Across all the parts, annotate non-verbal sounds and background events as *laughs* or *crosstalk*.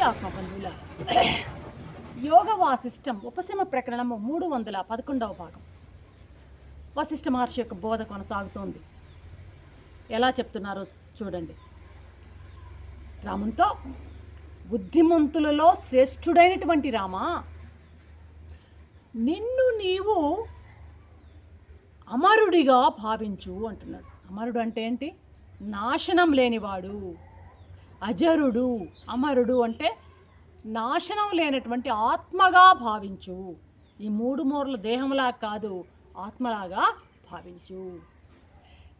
ప్రియాత్మ యోగ వాసిష్టం ఉపశమ ప్రకరణము మూడు వందల పదకొండవ భాగం. వశిష్ఠ మహర్షి యొక్క బోధ కొనసాగుతోంది. ఎలా చెప్తున్నారో చూడండి. రామునితో బుద్ధిమంతులలో శ్రేష్ఠుడైనటువంటి రామా నిన్ను నీవు అమరుడిగా భావించు అంటున్నాడు. అమరుడు అంటే ఏంటి? నాశనం లేనివాడు. అజరుడు అమరుడు అంటే నాశనం లేనటువంటి ఆత్మగా భావించు. ఈ మూడు మూరల దేహంలా కాదు ఆత్మలాగా భావించు.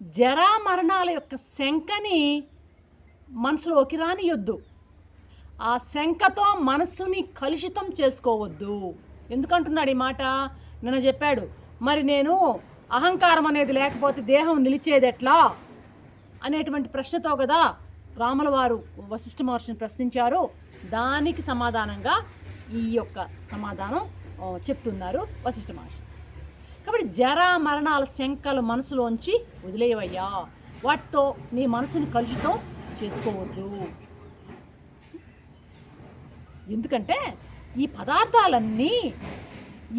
జరా మరణాల యొక్క శంకని మనసులోకి రానియొద్దు. ఆ శంకతో మనస్సుని కలుషితం చేసుకోవద్దు. ఎందుకంటున్నాడు ఈ మాట? నిన్న చెప్పాడు మరి నేను అహంకారం అనేది లేకపోతే దేహం నిలిచేది ఎట్లా? అనేటువంటి ప్రశ్నతో కదా రాముల వారు వశిష్ఠ మహర్షిని ప్రశ్నించారు. దానికి సమాధానంగా ఈ యొక్క సమాధానం చెప్తున్నారు వశిష్ఠ మహర్షి. కాబట్టి జర మరణాల శంకలు మనసులోంచి వదిలేయవయ్యా వాటితో నీ మనసును కలుషితం చేసుకోవద్దు. ఎందుకంటే ఈ పదార్థాలన్నీ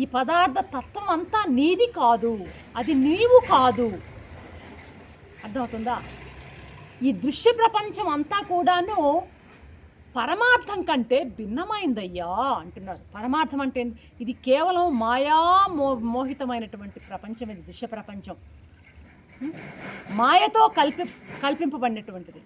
ఈ పదార్థ తత్వం అంతా నీది కాదు. అది నీవు కాదు. అర్థమవుతుందా? ఈ దృశ్య ప్రపంచం అంతా కూడాను పరమార్థం కంటే భిన్నమైందయ్యా అంటున్నారు. పరమార్థం అంటే ఇది కేవలం మాయా మో మోహితమైనటువంటి ప్రపంచం ఇది దృశ్య ప్రపంచం. మాయతో కల్పి కల్పింపబడినటువంటిది.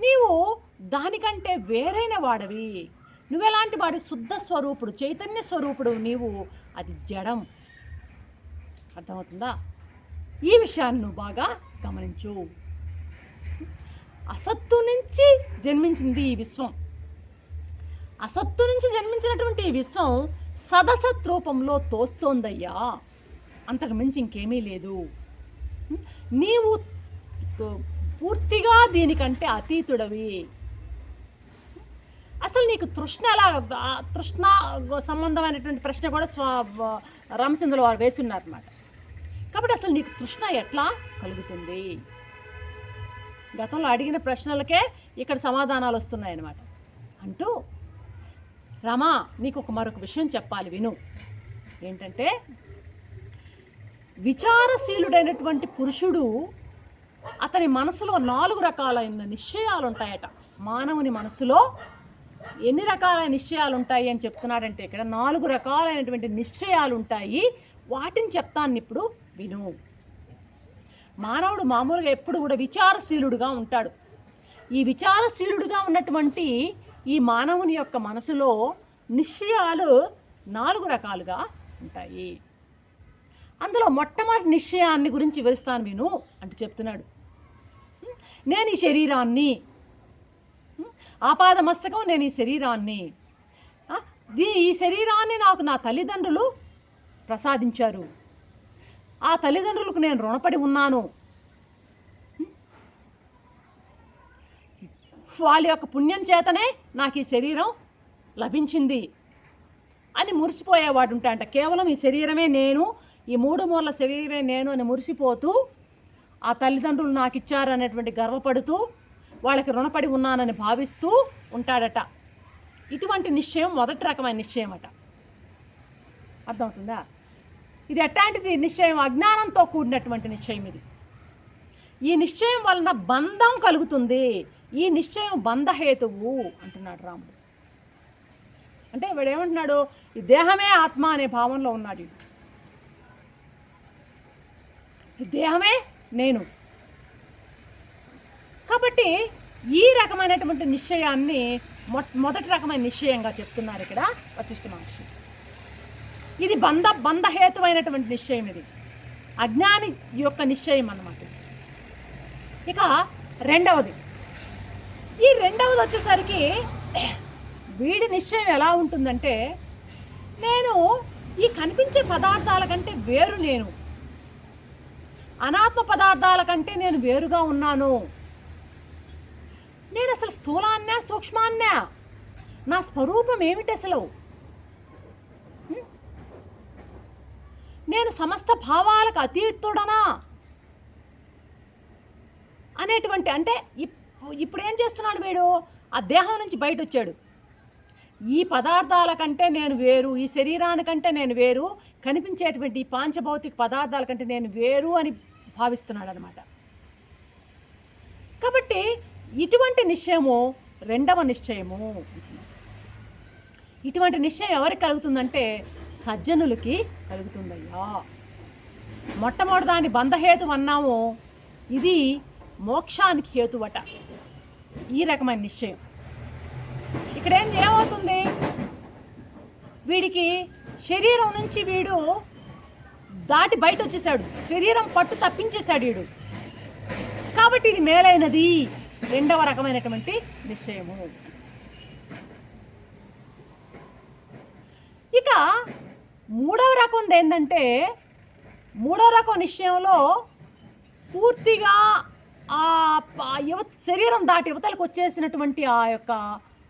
నీవు దానికంటే వేరైన వాడవి. నువ్వెలాంటి వాడి శుద్ధ స్వరూపుడు చైతన్య స్వరూపుడు నీవు? అది జడం. అర్థమవుతుందా? ఈ విషయాన్ని నువ్వు బాగా గమనించు. అసత్తు నుంచి జన్మించింది ఈ విశ్వం. అసత్తు నుంచి జన్మించినటువంటి ఈ విశ్వం సదసత్ రూపంలో తోస్తోందయ్యా. అంతకు మించి ఇంకేమీ లేదు. నీవు పూర్తిగా దీనికంటే అతీతుడవి. అసలు నీకు తృష్ణ ఎలా తృష్ణ సంబంధమైనటువంటి ప్రశ్న కూడా స్వ రామచంద్రుల వారు వేసున్నారన్నమాట కాబట్టి అసలు నీకు తృష్ణ ఎట్లా కలుగుతుంది? గతంలో అడిగిన ప్రశ్నలకే ఇక్కడ సమాధానాలు వస్తున్నాయన్నమాట. అంటూ రమా నీకు ఒక మరొక విషయం చెప్పాలి విను. ఏంటంటే విచారశీలుడైనటువంటి పురుషుడు అతని మనసులో నాలుగు రకాలైన నిశ్చయాలు ఉంటాయట మానవుని మనసులో ఎన్ని రకాలైన నిశ్చయాలు ఉంటాయి అని చెప్తున్నాడంటే ఇక్కడ నాలుగు రకాలైనటువంటి నిశ్చయాలు ఉంటాయి వాటిని చెప్తాను ఇప్పుడు విను. మానవుడు మామూలుగా ఎప్పుడు కూడా విచారశీలుడుగా ఉంటాడు. ఈ విచారశీలుడుగా ఉన్నటువంటి ఈ మానవుని యొక్క మనసులో నిశ్చయాలు నాలుగు రకాలుగా ఉంటాయి. అందులో మొట్టమొదటి నిశ్చయాన్ని గురించి వివరిస్తాను విను అంటూ చెప్తున్నాడు. నేను ఈ శరీరాన్ని ఆపాద మస్తకం నేను ఈ శరీరాన్ని దీ ఈ శరీరాన్ని నాకు నా తల్లిదండ్రులు ప్రసాదించారు. ఆ తల్లిదండ్రులకు నేను రుణపడి ఉన్నాను. వాళ్ళ యొక్క పుణ్యం చేతనే నాకు ఈ శరీరం లభించింది అని మురిసిపోయేవాడు ఉంటాయంట కేవలం ఈ శరీరమే నేను ఈ మూడు మూల శరీరమే నేను అని మురిసిపోతూ ఆ తల్లిదండ్రులు నాకు ఇచ్చారు అనేటువంటి గర్వపడుతూ వాళ్ళకి రుణపడి ఉన్నానని భావిస్తూ ఉంటాడట. ఇటువంటి నిశ్చయం మొదటి రకమైన నిశ్చయం అట అర్థమవుతుందా? ఇది ఎట్లాంటిది? నిశ్చయం అజ్ఞానంతో కూడినటువంటి నిశ్చయం ఇది. ఈ నిశ్చయం వలన బంధం కలుగుతుంది. ఈ నిశ్చయం బంధహేతువు అంటున్నాడు రాముడు. అంటే వీడు ఏమంటున్నాడు ఈ దేహమే ఆత్మ అనే భావంలో ఉన్నాడు ఇది ఈ దేహమే నేను. కాబట్టి ఈ రకమైనటువంటి నిశ్చయాన్ని మొ మొదటి రకమైన నిశ్చయంగా చెప్తున్నారు ఇక్కడ వశిష్ఠ మహర్షి. ఇది బంధ బంధహేతువైనటువంటి నిశ్చయం ఇది. అజ్ఞాని యొక్క నిశ్చయం అన్నమాట. ఇక రెండవది. ఈ రెండవది వచ్చేసరికి వీడి నిశ్చయం ఎలా ఉంటుందంటే నేను ఈ కనిపించే పదార్థాల కంటే వేరు నేను. అనాత్మ పదార్థాల కంటే నేను వేరుగా ఉన్నాను. నేను అసలు స్థూలాన్నే సూక్ష్మాన్నే నా స్వరూపం ఏమిటి అసలు? నేను సమస్త భావాలకు అతీతుడనా? అనేటువంటి అంటే ఇప్- ఇప్పుడు ఏం చేస్తున్నాడు వీడు? ఆ దేహం నుంచి బయట వచ్చాడు ఈ పదార్థాల కంటే నేను వేరు ఈ శరీరానికంటే నేను వేరు కనిపించేటువంటి ఈ పాంచభౌతిక పదార్థాల కంటే నేను వేరు అని భావిస్తున్నాడు అనమాట కాబట్టి ఇటువంటి నిశ్చయము రెండవ నిశ్చయము. ఇటువంటి నిశ్చయం ఎవరికి కలుగుతుందంటే సజ్జనులకి కలుగుతుందయ్యా. మొట్టమొదటి దాని బంధహేతు అన్నాము. ఇది మోక్షానికి హేతువట. ఈ రకమైన నిశ్చయం. ఇక్కడ ఏం ఏమవుతుంది? వీడికి శరీరం నుంచి వీడు దాటి బయట వచ్చేసాడు శరీరం పట్టు తప్పించేశాడు వీడు. కాబట్టి ఇది మేలైనది. రెండవ రకమైనటువంటి నిశ్చయము. ఇక మూడవ రకం ఏంటంటే మూడవ రకం విషయంలో పూర్తిగా ఆ యువత శరీరం దాటి యువతలకు వచ్చేసినటువంటి ఆ యొక్క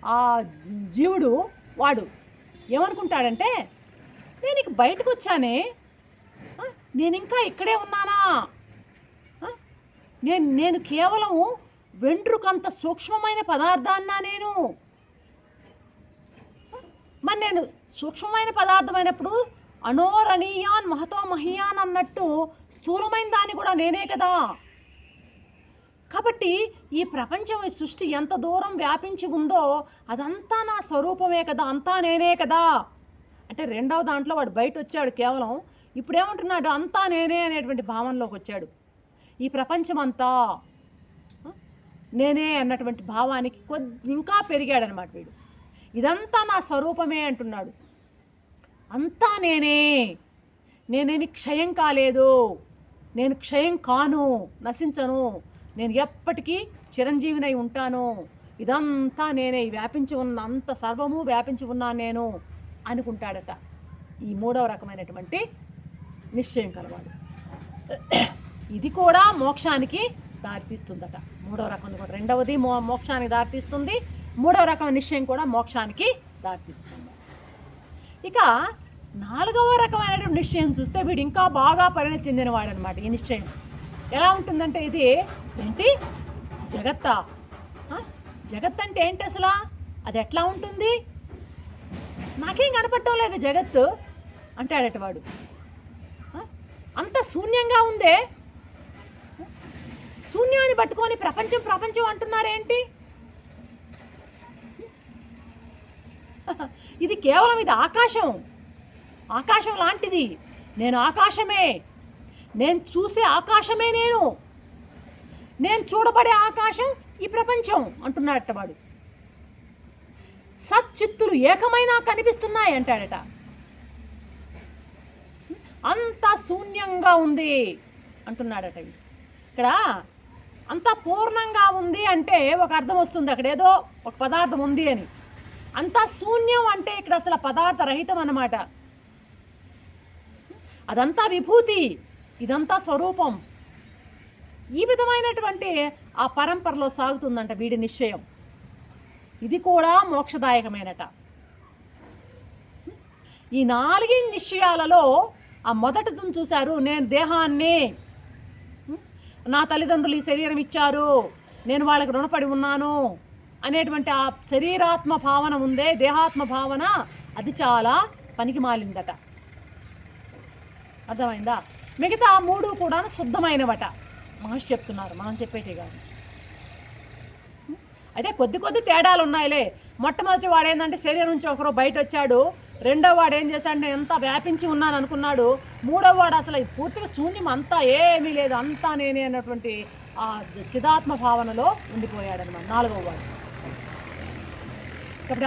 ఆ జీవుడు వాడు ఏమనుకుంటాడంటే నేను ఇక బయటకు వచ్చానే నేను ఇంకా ఇక్కడే ఉన్నానా? నేను నేను కేవలం వెంట్రుకంత సూక్ష్మమైన పదార్థాన్నా నేను? మరి నేను సూక్ష్మమైన పదార్థమైనప్పుడు అనోరణీయాన్ మహతో మహియాన్ అన్నట్టు స్థూలమైన దాన్ని కూడా నేనే కదా. కాబట్టి ఈ ప్రపంచం ఈ సృష్టి ఎంత దూరం వ్యాపించి ఉందో అదంతా నా స్వరూపమే కదా అంతా నేనే కదా. అంటే రెండవ దాంట్లో వాడు బయట వచ్చాడు కేవలం ఇప్పుడు ఏమంటున్నాడు అంతా నేనే అనేటువంటి భావనలోకి వచ్చాడు. ఈ ప్రపంచం అంతా నేనే అన్నటువంటి భావానికి కొద్ది ఇంకా పెరిగాడనమాట వీడు. ఇదంతా నా స్వరూపమే అంటున్నాడు. అంతా నేనే. నేనేమి క్షయం కాలేదు. నేను క్షయం కాను నశించను. నేను ఎప్పటికీ చిరంజీవినై ఉంటాను. ఇదంతా నేనే. వ్యాపించి ఉన్న అంత సర్వము వ్యాపించి ఉన్నాను నేను అనుకుంటాడట. ఈ మూడవ రకమైనటువంటి నిశ్చయం కలవాడు. ఇది కూడా మోక్షానికి దారితీస్తుందట. మూడవ రకం కూడా రెండవది మో మోక్షానికి దారితీస్తుంది. మూడవ రకం నిశ్చయం కూడా మోక్షానికి దారితీస్తుంది. ఇక నాలుగవ రకమైనటువంటి నిశ్చయం చూస్తే వీడు ఇంకా బాగా పరిణతి చెందినవాడు అనమాట ఈ నిశ్చయం. ఎలా ఉంటుందంటే ఇది ఏంటి? జగత్తా? జగత్ అంటే ఏంటి అసలు? అది ఎట్లా ఉంటుంది? నాకేం కనపడటం లేదు జగత్తు అంటాడట వాడు. అంత శూన్యంగా ఉందే? శూన్యాన్ని పట్టుకొని ప్రపంచం ప్రపంచం అంటున్నారేంటి? *laughs* ఇది కేవలం ఇది ఆకాశం. ఆకాశం లాంటిది. నేను ఆకాశమే. నేను చూసే ఆకాశమే నేను. నేను చూడబడే ఆకాశం ఈ ప్రపంచం అంటున్నాడట వాడు. సచ్చిత్తులు ఏకమైనా కనిపిస్తున్నాయి అంటాడట. అంత శూన్యంగా ఉంది అంటున్నాడట ఇక్కడ అంత పూర్ణంగా ఉంది అంటే ఒక అర్థం వస్తుంది. అక్కడ ఏదో ఒక పదార్థం ఉంది అని. అంతా శూన్యం అంటే ఇక్కడ అసలు పదార్థ రహితం అన్నమాట. అదంతా విభూతి ఇదంతా స్వరూపం. ఈ విధమైనటువంటి ఆ పరంపరలో సాగుతుందంట వీడి నిశ్చయం. ఇది కూడా మోక్షదాయకమేనట. ఈ నాలుగు నిశ్చయాలలో ఆ మొదటిది చూశారు నేను దేహాన్ని. నా తల్లిదండ్రులు ఈ శరీరం ఇచ్చారు నేను వాళ్ళకి రుణపడి ఉన్నాను. అనేటువంటి ఆ శరీరాత్మ భావన ఉందే దేహాత్మ భావన అది చాలా పనికి మాలిందట. అర్థమైందా? మిగతా ఆ మూడు కూడా శుద్ధమైనవట. మహర్షి చెప్తున్నారు మనం చెప్పేటి కాదు. అయితే కొద్ది కొద్ది తేడాలు ఉన్నాయిలే. మొట్టమొదటి వాడు ఏంటంటే శరీరం నుంచి ఒకరు బయట వచ్చాడు రెండో వాడు ఏం చేశాడు నేను ఎంత వ్యాపించి ఉన్నాను అనుకున్నాడు. మూడో వాడు అసలు ఈ పూర్తిగా శూన్యం అంతా ఏమీ లేదు అంతా నేనే అన్నటువంటి ఆ చిదాత్మ భావనలో ఉండిపోయాడనమాట నాలుగవ నాలుగో వాడు. ఇక్కడ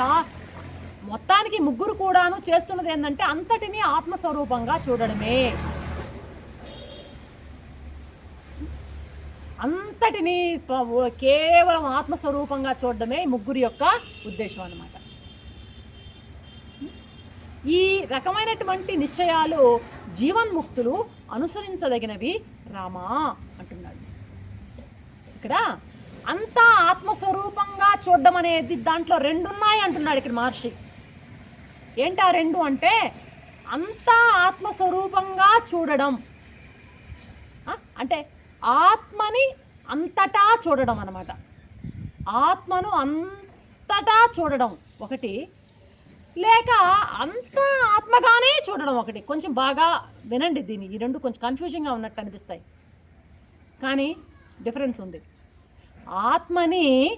మొత్తానికి ముగ్గురు కూడాను చేస్తున్నది ఏంటంటే అంతటిని ఆత్మస్వరూపంగా చూడడమే. అంతటినీ కేవలం ఆత్మస్వరూపంగా చూడడమే ముగ్గురి యొక్క ఉద్దేశం అనమాట ఈ రకమైనటువంటి నిశ్చయాలు జీవన్ముక్తులు అనుసరించదగినవి రామా అంటున్నాడు. ఇక్కడ అంతా ఆత్మస్వరూపంగా చూడడం అనేది దాంట్లో రెండు ఉన్నాయి అంటున్నాడు ఇక్కడ మహర్షి. ఏంటి ఆ రెండు అంటే అంతా ఆత్మస్వరూపంగా చూడడం. అంటే ఆత్మని అంతటా చూడడం అన్నమాట. ఆత్మను అంతటా చూడడం ఒకటి. లేక అంతా ఆత్మగానే చూడడం ఒకటి. కొంచెం బాగా వినండి దీన్ని. ఈ రెండు కొంచెం కన్ఫ్యూజింగ్గా ఉన్నట్టు అనిపిస్తాయి. కానీ డిఫరెన్స్ ఉంది. ఆత్మని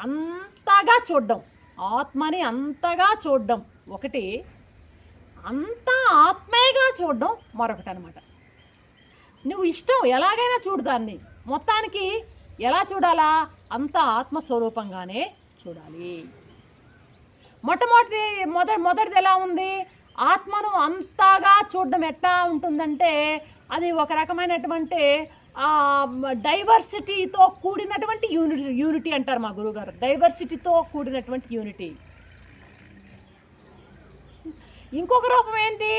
అంతగా చూడడం. ఆత్మని అంతగా చూడడం. ఒకటి అంతా ఆత్మేగా చూడడం మరొకటి అనమాట నువ్వు ఇష్టం ఎలాగైనా చూడు దాన్ని. మొత్తానికి ఎలా చూడాలా? అంత ఆత్మస్వరూపంగానే చూడాలి. మొట్టమొదటి మొద మొదటిది ఎలా ఉంది? ఆత్మను అంతగా చూడడం ఎట్లా ఉంటుందంటే అది ఒక రకమైనటువంటి డైవర్సిటీతో కూడినటువంటి యూనిటీ యూనిటీ అంటారు మా గురుగారు డైవర్సిటీతో కూడినటువంటి యూనిటీ ఇంకొక రూపం ఏంటి?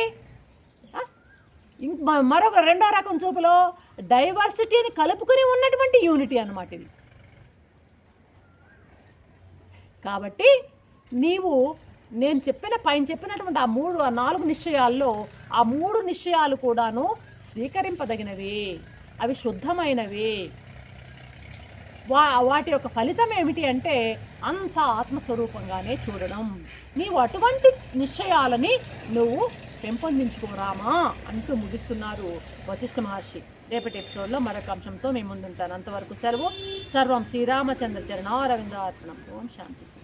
మరొక రెండో రకం చూపులో డైవర్సిటీని కలుపుకుని ఉన్నటువంటి యూనిటీ అనమాట ఇది. కాబట్టి నీవు నేను చెప్పిన పైన చెప్పినటువంటి ఆ మూడు ఆ నాలుగు నిశ్చయాల్లో ఆ మూడు నిశ్చయాలు కూడాను స్వీకరింపదగినవి. అవి శుద్ధమైనవి. వా వాటి యొక్క ఫలితం ఏమిటి అంటే అంత ఆత్మస్వరూపంగానే చూడడం. నీవు అటువంటి నిశ్చయాలని నువ్వు పెంపొందించుకోరామా అంటూ ముగిస్తున్నారు వశిష్ఠ మహర్షి. రేపటి ఎపిసోడ్లో మరొక అంశంతో మేము ముందుంటాను. అంతవరకు సెలవు. సర్వం శ్రీరామచంద్ర చరణారవిందార్పణం. ఓం శాంతి.